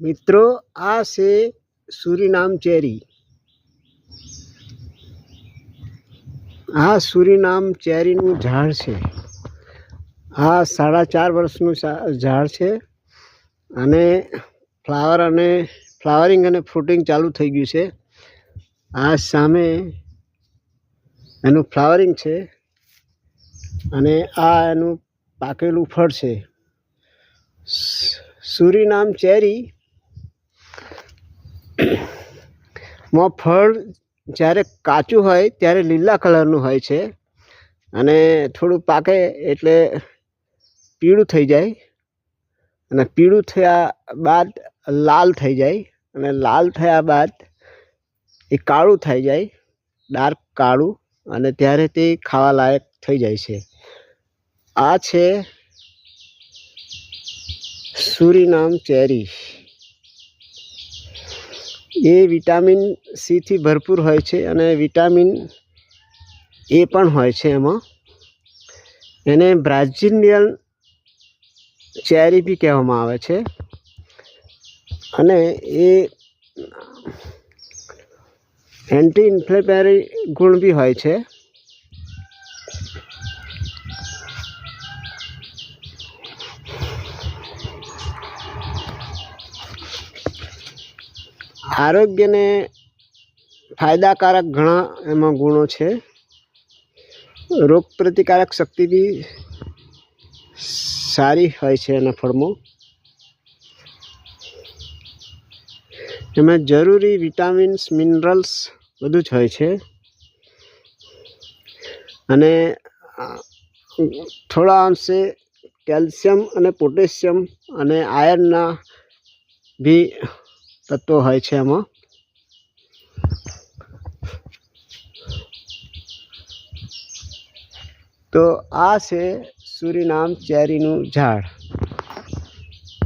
મિત્રો, આ છે સુરીનામ ચેરી. આ સુરીનામ ચેરીનું ઝાડ છે. આ સાડા ચાર વર્ષનું ઝાડ છે અને ફ્લાવર અને ફ્લાવરિંગ અને ફ્રૂટિંગ ચાલુ થઈ ગયું છે. આ સામે એનું ફ્લાવરિંગ છે અને આ એનું પાકેલું ફળ છે. સુરીનામ ચેરી માં ફળ જ્યારે કાચું હોય ત્યારે લીલા કલરનું હોય છે. અને થોડું પાકે એટલે પીળું થઈ જાય. અને પીળું થયા બાદ લાલ થઈ જાય. અને લાલ થયા બાદ એ કાળું થઈ જાય. ડાર્ક કાળું અને ત્યારે તે ખાવા લાયક થઈ જાય છે. આ છે સુરીનામ ચેરી. એ વિટામિન સીથી ભરપૂર હોય છે અને વિટામિન એ પણ હોય છે એમાં. એને બ્રાઝિલિયન ચેરી બી કહેવામાં આવે છે. અને એ એન્ટી ઇન્ફ્લેમેટરી ગુણ બી હોય છે. આરોગ્યને ફાયદાકારક ઘણા એમાં ગુણો છે. રોગ પ્રતિકારક શક્તિ બી સારી હોય છે એના ફળમાં. એમાં જરૂરી વિટામિન્સ, મિનરલ્સ બધું જ હોય છે. અને થોડા અંશે કેલ્શિયમ અને પોટેશિયમ અને આયર્નના બી તત્વો હોય છે એમાં. તો આ છે સુરીનામ ચેરીનું ઝાડ.